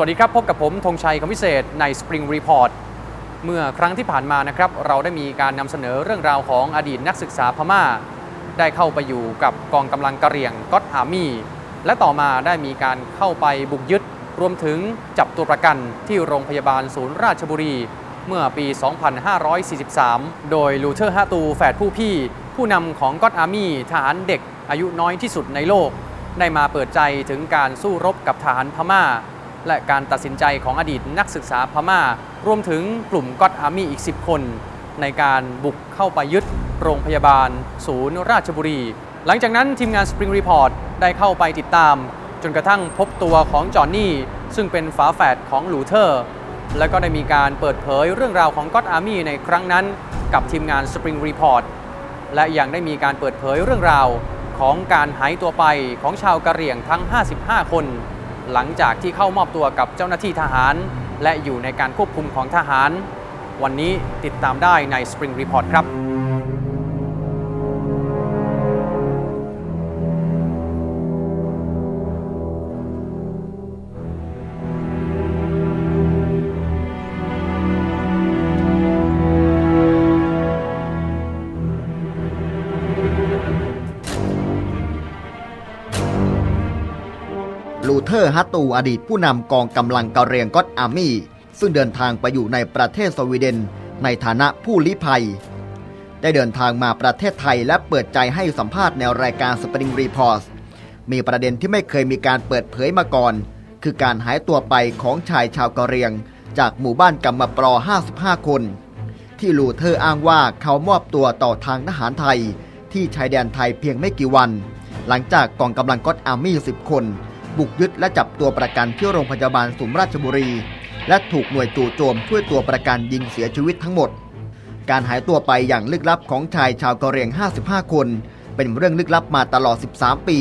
สวัสดีครับ พบกับผมธงชัยคำวิเศษใน Spring Report เมื่อครั้งที่ผ่านมานะครับ เราได้มีการนำเสนอเรื่องราวของอดีตนักศึกษาพม่า ได้เข้าไปอยู่กับกองกำลังกะเหรี่ยงก็อตอาร์มี่และต่อมาได้มีการเข้าไปบุกยึด รวมถึงจับตัวประกันที่โรงพยาบาลศูนย์ราชบุรี เมื่อปี 2543 โดยลูเทอร์ฮาตูแฝดผู้พี่ ผู้นำของก็อตอาร์มี่ทหารเด็กอายุน้อยที่สุดในโลก ได้มาเปิดใจถึงการสู้รบกับทหารพม่า และการตัดสินใจของอดีตนักศึกษาพม่า รวมถึงกลุ่มก็อตอาร์มี่อีก 10 คน ในการบุกเข้าไปยึดโรงพยาบาล ศูนย์ราชบุรี หลังจากนั้นทีมงาน Spring Report ได้เข้าไปติดตาม จนกระทั่งพบตัวของจอห์นนี่ ซึ่งเป็นฝาแฝดของลูเทอร์ และก็ได้มีการเปิดเผยเรื่องราวของก็อตอาร์มี่ในครั้งนั้น กับทีมงาน Spring Report และยังได้มีการเปิดเผยเรื่องราวของการหายตัวไปของชาวกะเหรี่ยงทั้ง 55 คน หลังจากที่เข้ามอบตัวกับเจ้าหน้าที่ทหาร และอยู่ในการควบคุมของทหาร วันนี้ติดตามได้ใน Spring Report ครับ ร์ฮัตตูอดีตผู้นำกองกำลังกะเหรียงก็อตอาร์มี่ ซึ่งเดินทางไปอยู่ในประเทศสวีเดน ในฐานะผู้ลี้ภัย ได้เดินทางมาประเทศไทยและเปิดใจให้สัมภาษณ์ในรายการ Spring Report มีประเด็นที่ไม่เคยมีการเปิดเผยมาก่อน คือการหายตัวไปของชายชาวกะเหรียง จากหมู่บ้านกำมะปรอ55 คน ที่ลูเทอร์อ้างว่าเขามอบตัวต่อทางทหารไทย ที่ชายแดนไทยเพียงไม่กี่วัน หลังจากกองกำลังก็อตอาร์มี่ 10 คน บุกยึดและจับตัวประกันที่โรงพยาบาลสุมราชบุรี และถูกหน่วยจู่โจมช่วยตัวประกันยิงเสียชีวิตทั้งหมด การหายตัวไปอย่างลึกลับของชายชาวกะเหรี่ยง 55 คน เป็นเรื่องลึกลับมาตลอด 13 ปี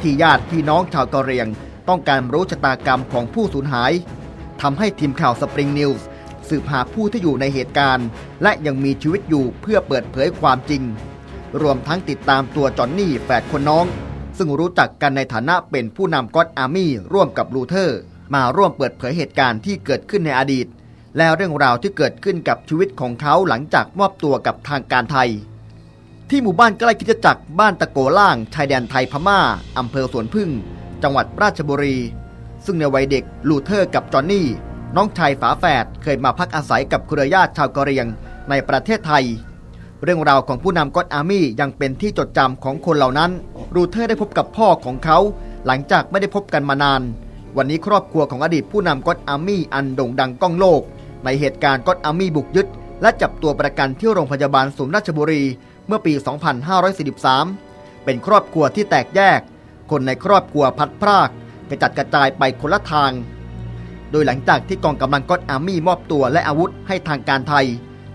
ที่ญาติพี่น้องชาวกะเหรี่ยง ต้องการรู้ชะตากรรมของผู้สูญหายทำให้ทีมข่าวสปริงนิวส์สืบหาผู้ที่อยู่ในเหตุการณ์ และยังมีชีวิตอยู่เพื่อเปิดเผยความจริง รวมทั้งติดตามตัวจอห์นนี่แฝดคนน้อง ซึ่งรู้จักกันในฐานะเป็นผู้นำก็อตอาร์มี่ร่วมกับลูเทอร์ มาร่วมเปิดเผยเหตุการณ์ที่เกิดขึ้นในอดีต และเรื่องราวที่เกิดขึ้นกับชีวิตของเขาหลังจากมอบตัวกับทางการไทย ที่หมู่บ้านใกล้คริดจักรบ้านตะโกล่างชายแดนไทยพม่าอำเภอสวนพึ่ง จังหวัดราชบุรี ซึ่งในวัยเด็กลูเทอร์กับจอห์นนี่น้องชายฝาแฝดเคยมาพักอาศัยกับเครือญาติชาวกะเหรียงในประเทศไทย เรื่องราวของผู้นำก็อตอาร์มี่ยังเป็นที่จดจำของคนเหล่านั้น รูเทอร์ได้พบกับพ่อของเขา หลังจากไม่ได้พบกันมานาน วันนี้ครอบครัวของอดีตผู้นำก็อตอาร์มี่อันโด่งดังก้องโลก ในเหตุการณ์ก็อตอาร์มี่บุกยึด และจับตัวประกันที่โรงพยาบาลศูนย์ราชบุรี เมื่อปี 2543 เป็นครอบครัวที่แตกแยก คนในครอบครัวพัดพรากกระจัดกระจายไปคนละทาง โดยหลังจากที่กองกำลังก็อตอาร์มี่มอบตัวและอาวุธให้ทางการไทย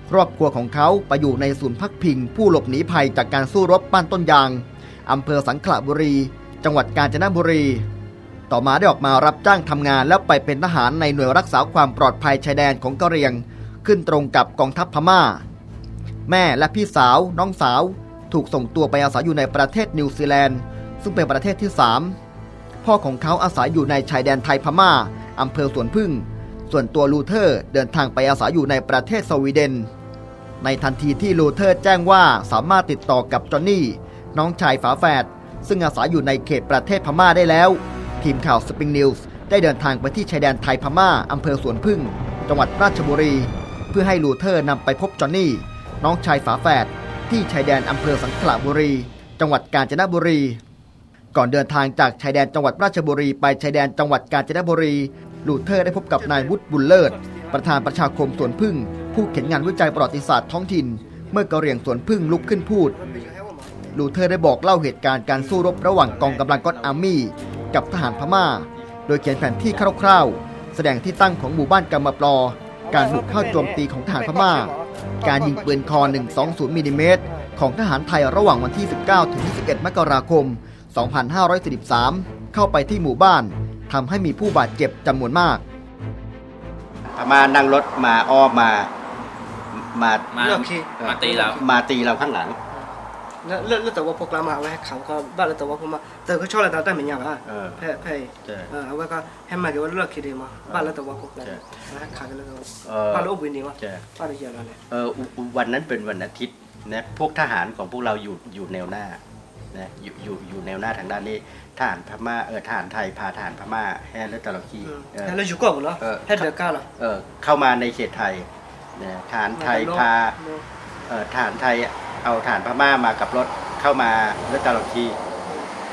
ครอบครัวของเขาไปอยู่ในศูนย์พักพิง ผู้หลบหนีภัยจากการสู้รบบ้านต้นยางอำเภอสังขละบุรี จังหวัดกาญจนบุรี ต่อมาได้ออกมารับจ้างทำงานแล้วไปเป็นทหารในหน่วยรักษาความปลอดภัยชายแดนของกะเหรี่ยง ขึ้นตรงกับกองทัพพม่า แม่และพี่สาว น้องสาว ถูกส่งตัวไปอาศัยอยู่ในประเทศนิวซีแลนด์ ซึ่งเป็นประเทศที่ 3 พ่อของเขาอาศัยอยู่ในชายแดนไทยพม่าอำเภอสวนพึ่ง ส่วนตัวลูเทอร์เดินทางไปอาศัยอยู่ในประเทศสวีเดน ในทันทีที่ลูเทอร์แจ้งว่าสามารถติดต่อกับจอห์นนี่ น้องชายฝาแฝดซึ่งอาศัยอยู่ในเขตประเทศพม่าได้แล้ว ทีมข่าวสปริงนิวส์ได้เดินทางไปที่ชายแดนไทยพม่าอำเภอสวนพึ่ง จังหวัดราชบุรี เพื่อให้ลูเทอร์นำไปพบจอห์นนี่ น้องชายฝาแฝดที่ชายแดนอำเภอสังขละบุรี จังหวัดกาญจนบุรี ก่อนเดินทางจากชายแดนจังหวัดราชบุรีไปชายแดนจังหวัดกาญจนบุรี ลูเทอร์ได้พบกับนายวุฒิบุญเลิศ ประธานประชาคมสวนพึ่ง ผู้เขียนงานวิจัยประวัติศาสตร์ท้องถิ่น เมื่อกะเรียงสวนพึ่งลุกขึ้นพูด ลูเทอร์ได้บอกเล่าเหตุการณ์การสู้รบระหว่างกองกำลังก็อตอาร์มี่ กับทหารพม่า โดยเขียนแผนที่คร่าวๆ แสดงที่ตั้งของหมู่บ้านกำมะปลอ การบุกเข้าโจมตีของทหารพม่า การยิงปืนคอ 120มิลลิเมตรของทหารไทยระหว่างวันที่ 19 ถึง 21 มกราคม 2543 เข้าไปที่หมู่บ้าน ทำให้มีผู้บาดเจ็บจำนวนมากพม่านั่งรถมาอ้อมมา มามาเอ่อมาตีเรา มาตีเราข้างหลัง แล้วแล้วแล้วแต่ว่าพวกเรามาเอาไว้ให้เขาก็บ้านแล้วแต่ว่าผมมาแต่ก็ชอบอะไรต่างๆเหมือนอย่างอะเออ แพ้แพ้ใช่ เออเอาไว้ก็ให้มาเกี่ยวกับเลือกคิดเองมาบ้านแล้วแต่ว่าพวกเราใช่ให้ขายกันแล้วก็เออบ้านแล้วอบวินดีวะใช่บ้านละเอียดอะไรเอออุวันนั้นเป็นวันอาทิตย์นะพวกทหารของพวกเราอยู่อยู่แนวหน้า นะอยู่อยู่อยู่แนวหน้าทางด้านนี้ทหารพม่าเออทหารไทยพาทหารพม่าแฮร์และตะลอคีเออ แล้วอยู่ก่อนเหรอเออให้เดือดก้าเหรอเออเข้ามาในเขตไทยนะทหารไทยพาเออทหารไทยเอาทหารพม่ามากับรถเข้ามาและตะลอคี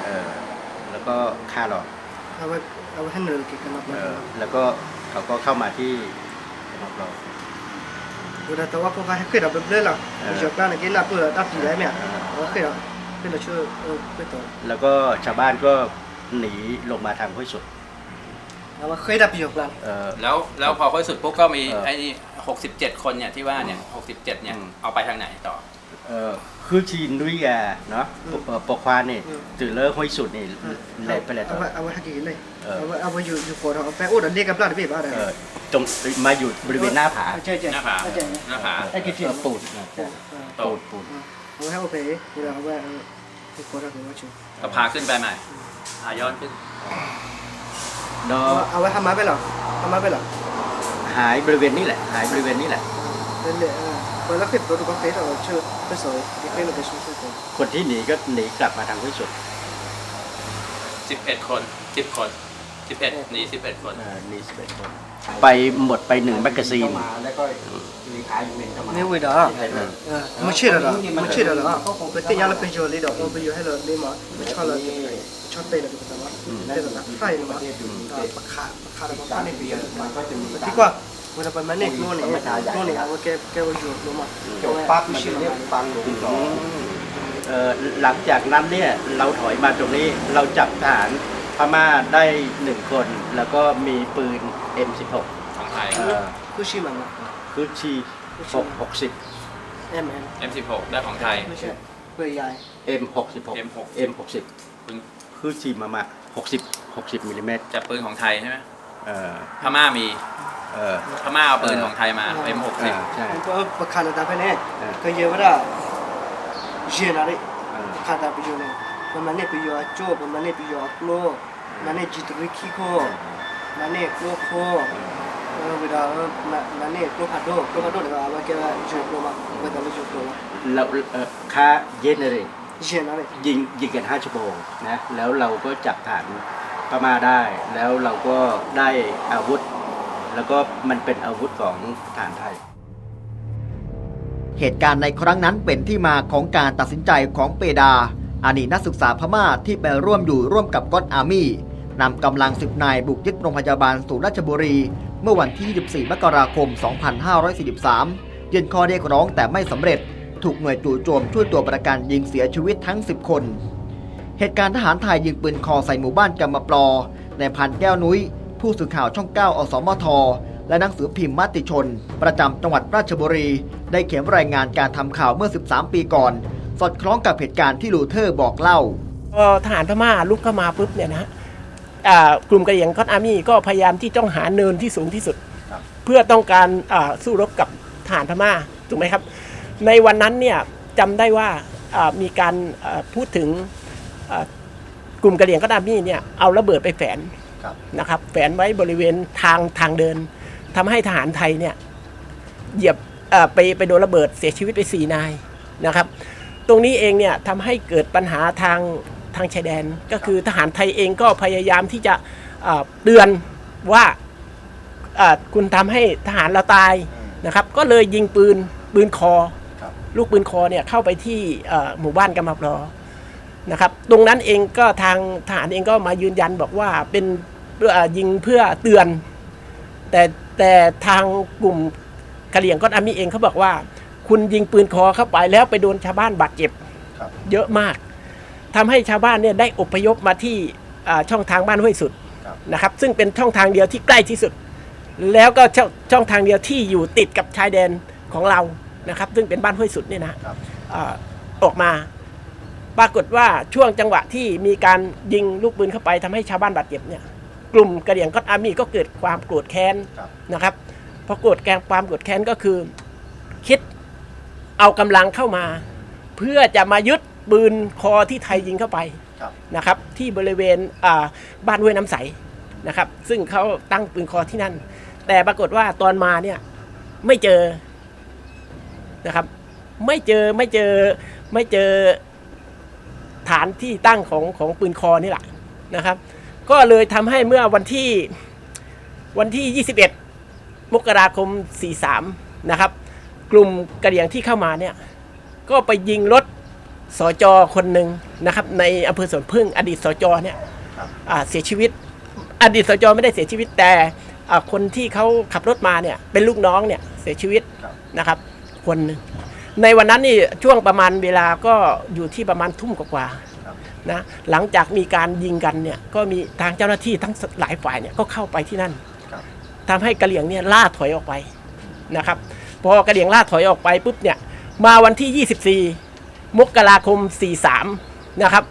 เออแล้วก็ฆ่าหรอกเอาไว้เอาไว้ให้เนินกินกันมาเออแล้วก็เขาก็เข้ามาที่รอบเรา ดูแต่ว่าพวกเขาให้ขึ้นเราเป็นเรื่องหรอเอออยู่ก้าเนี่ยกินหน้าเปื่อยดับผีได้ไหมเออเอาขึ้น เราขึ้นเราช่วยเออขึ้นต่อแล้วก็ชาวบ้านก็หนีลงมาทางห้วยสุดเอาว่าเคยดับผีอยู่กลางเออ แล้วแล้วพอค่อยสุดปุ๊บก็มีเออไอ้นี่หกสิบเจ็ดคนเนี่ยที่ว่าเนี่ยหกสิบเจ็ดเนี่ยอืม เอาไปทางไหนต่อ เออคือชีนดุยแกเนาะปกเอ่อปกควานนี่ตื่นเลิกห้วยสุดนี่แหลกไปเลยต่เอาอไว้เอาไว้ให้กินเลยเออ เอาไว้เอาไว้อยู่อยู่โคนเอาไปโอ้เดี๋ยวเรียกกับปลาที่บ้านได้เออตรงมาอยู่บริเวณหน้าผา ใช่ใช่หน้าผาใช่หน้าผา ไอ้กิจ เออปูนนะโตปูนปูนเอา ไว้ให้โอเคเวลาเอาไว้ให้โคนเราถึงว่าชิวก็พาขึ้นไปใหม่พาย้อนขึ้นเนาะเอาไว้ทำไม้ไปหรอทำไม้ไปหรอหายบริเวณนี้แหละ หายบริเวณนี้แหละเรื่อยๆเวลาเก็บตัวดูก็เฟซเราชื่อไปสวยดีเฟซเราไปสู้สู้กันคนที่หนีก็หนีกลับมาทางห้วยสุดสิบเอ็ดคนสิบคน สิบเอ็ดหนีสิบเอ็ดคนเออหนีสิบเอ็ดคนไปหมดไปหนึ่งแมกกาซีนนี่เว้ยดาเออไม่เชื่อหรอไม่เชื่อหรอไปตียาเราไปโยนเลยดอกเราไปโยนให้เราเลยมาไม่ชอบเราชอบเตะเราดูกันว่าเตะเราไฟเลยมาปากขาปากขาเราก็ไม่ปีมันก็จะมีที่ว่าเวลาไปมันเนี่ยโน่นนี่โน่นนี่เอาแกแกว่าอยู่ลงมาจบปั๊บมันเรียกปังลงต่อ เออหลังจากนั้นเนี่ยเราถอยมาตรงนี้เราจับทหาร พม่าได้หนึ่งคน แล้วก็มีปืน M16 ของไทย เออคือชื่อมันคือชีหกหกสิบเอ็มเอ็ม M16 ได้ของไทย ไม่ใช่เบอร์ใหญ่ M หกสิบหก M หก M หกสิบปืนคือชีมามาหกสิบหกสิบมิลลิเมตรจับปืนของไทยใช่ไหมเออพม่ามีเออพม่าเอาปืนของไทยมา M60 อ่าใช่ก็ประคันตาไปเนี่ยเออ ก็เยอะว่าเย็นอะไรเออคาตาไปโยนเนี่ยมันเนี่ยไปโยโจ้มันเนี่ยไปโยโลมันเนี่ย จิตวิคิโคมันเนี่ยโลโคเออเวลามันเนี่ยโลคาโดโลคาโดเนี่ยเอาไว้แกโยโลมาเวลาเราโยโลมาเราเออค่าเย็นเลยเย็นอะไรยิงยิงกันห้าชั่วโมงนะแล้วเราก็จับฐานพม่าได้ แล้วเราก็ได้อาวุธ แล้วก็มันเป็นอาวุธของฐานไทย เหตุการณ์ในครั้งนั้นเป็นที่มาของการตัดสินใจของเปดา อดีตนักศึกษาพม่าที่ไปร่วมอยู่ร่วมกับก็อดอาร์มี่นำกำลังสิบนายบุกยึดโรงพยาบาลศูนย์ราชบุรี เมื่อวันที่ 24 มกราคม 2543 ยื่นข้อเรียกร้องแต่ไม่สำเร็จ ถูกหน่วยจู่โจมช่วยตัวประกันยิงเสียชีวิตทั้ง 10 คน เหตุการณ์ทหารไทยยิงปืนคอใส่หมู่บ้านกำมะปลอ ในพันแก้วนุ้ย ผู้สื่อข่าวช่อง 9 อสมท และหนังสือพิมพ์มติชน ประจำจังหวัดราชบุรี ได้เขียนรายงานการทำข่าวเมื่อ 13 ปีก่อน อดคล้องกับเหตุการณ์ที่ลูเทอร์บอกเล่า พอทหารพม่าลุกเข้ามาปุ๊บเนี่ยนะฮะอ่ากลุ่มกระเหรี่ยงก็อดอาร์มี่ก็พยายามที่ต้องหาเนินที่สูงที่สุด ครับ เพื่อต้องการอ่าสู้รบกับทหารพม่าถูกไหมครับ ในวันนั้นเนี่ยจำได้ว่าอ่ามีการอ่าพูดถึงอ่ากลุ่มกระเหรี่ยงก็อดอาร์มี่เนี่ยเอาระเบิดไปแฝน ครับ นะครับแฝนไว้บริเวณทางทางเดินทำให้ทหารไทยเนี่ยเหยียบเอ่อไปไปโดนระเบิดเสียชีวิตไปสี่นายนะครับต รงนี้เองเนี่ยทำให้เกิดปัญหาทางทางชายแดน ก็คือทหารไทยเองก็พยายามที่จะเตือนว่าคุณทำให้ทหารเราตายนะครับ ก็เลยยิงปืนปืนคอ ลูกปืนคอเนี่ยเข้าไปที่หมู่บ้านกำมะพลอนะครับ ตรงนั้นเองก็ทางทหารเองก็มายืนยันบอกว่าเป็นยิงเพื่อเตือน แต่แต่ทางกลุ่มกะเหรี่ยงก็อาร์มี่เองเขาบอกว่า คุณยิงปืนคอเข้าไปแล้วไปโดนชาวบ้านบาดเจ็บครับเยอะมากทำให้ชาวบ้านเนี่ยได้อพยพมาที่อ่าช่องทางบ้านห้วยสุดครับนะครับซึ่งเป็นช่องทางเดียวที่ใกล้ที่สุด แล้วก็ช่องช่องทางเดียวที่อยู่ติดกับชายแดนของเรานะครับ ซึ่งเป็นบ้านห้วยสุดเนี่ยนะครับอ่าออกมาปรากฏว่าช่วงจังหวะที่มีการยิงลูกปืนเข้าไปทำให้ชาวบ้านบาดเจ็บเนี่ยกลุ่มกระเหรี่ยงก็อดอาร์มี่ก็เกิดความโกรธแค้นครับนะครับพอโกรธแกงความโกรธแค้นก็คือ คิด เอากำลังเข้ามา เพื่อจะมายึดปืนคอที่ไทยยิงเข้าไปครับ นะครับ ที่บริเวณอ่าบ้านห้วยน้ำใสนะครับ ซึ่งเขาตั้งปืนคอที่นั่น แต่ปรากฏว่าตอนมาเนี่ยไม่เจอนะครับ ไม่เจอไม่เจอไม่เจอฐานที่ตั้งของของปืนคอนี่แหละนะครับ ก็เลยทำให้เมื่อวันที่วันที่ 21 มกราคม 43 นะครับ กลุ่มกระเหรี่ยงที่เข้ามาเนี่ยก็ไปยิงรถสจคนหนึ่งนะครับ ในอำเภอสวนพึ่งอดีตสจเนี่ยครับอ่าเสียชีวิต อดีตสจไม่ได้เสียชีวิตแต่อ่าคนที่เขาขับรถมาเนี่ยเป็นลูกน้องเนี่ยเสียชีวิตครับนะครับ คนหนึ่งในวันนั้นนี่ช่วงประมาณเวลาก็อยู่ที่ประมาณทุ่มกว่าๆครับนะหลังจากมีการยิงกันเนี่ยก็มีทางเจ้าหน้าที่ทั้งหลายฝ่ายเนี่ยก็เข้าไปที่นั่นครับทำให้กระเหลี่ยงเนี่ยล่าถอยออกไปนะครับ พอกระเหลี่ยงล่าถอยออกไปปุ๊บเนี่ยมาวันที่ 24 มกราคม 43 นะครับ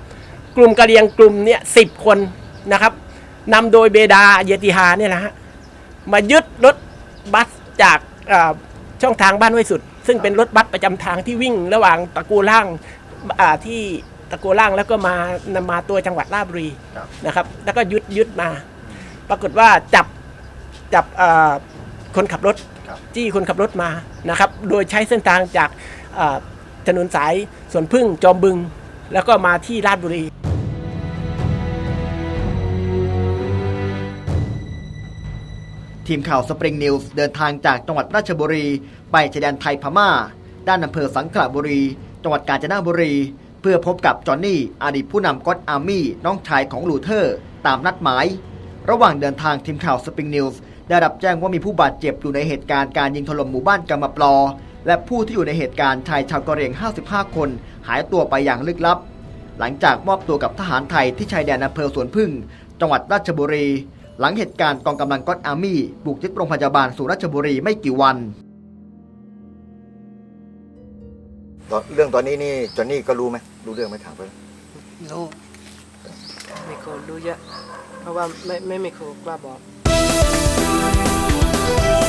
กลุ่มกระเหลี่ยงกลุ่มเนี่ยสิคนนะครับนำโดยเบดาเยติฮาเนี่ยนะฮะมายึดรถบัสจากาช่องทางบ้านห้วยสุด ซึ่งเป็นรถบัสประจำทางที่วิ่งระหว่างตะกูล่างาที่ตะกูล่างแล้วก็มานำมาตัวจังหวัดราชบุรีนะครับ แล้วก็ยึดยึดมา ปรากฏว่าจับจับคนขับรถ จี้คนขับรถมานะครับ โดยใช้เส้นทางจากอ่าถนนสายสวนพึ่งจอมบึง แล้วก็มาที่ราชบุรีทีมข่าวสปริงนิวส์เดินทางจากจังหวัดราชบุรี ไปชายแดนไทยพม่า ด้านอำเภอสังขละบุรี จังหวัดกาญจนบุรี เพื่อพบกับจอห์นนี่อดีตผู้นำก็อดอาร์มี่น้องชายของลูเทอร์ ตามนัดหมาย ระหว่างเดินทางทีมข่าวสปริงนิวส์ ได้รับแจ้งว่ามีผู้บาดเจ็บอยู่ในเหตุการณ์การยิงถล่มหมู่บ้านกำมะปลอ และผู้ที่อยู่ในเหตุการณ์ชายชาวกะเหรี่ยง 55 คน หายตัวไปอย่างลึกลับ หลังจากมอบตัวกับทหารไทยที่ชายแดนอำเภอสวนพึ่ง จังหวัดราชบุรี หลังเหตุการณ์กองกำลังก็อดอาร์มี่บุกยึดโรงพยาบาลสู่ราชบุรีไม่กี่วันตอนเรื่องตอนนี้นี่จอนนี่ก็รู้ไหมรู้เรื่องไหมถามไปรู้ไม่เคยรู้เยอะเพราะว่าไม่ไม่ไม่เคยกล้าบอก oh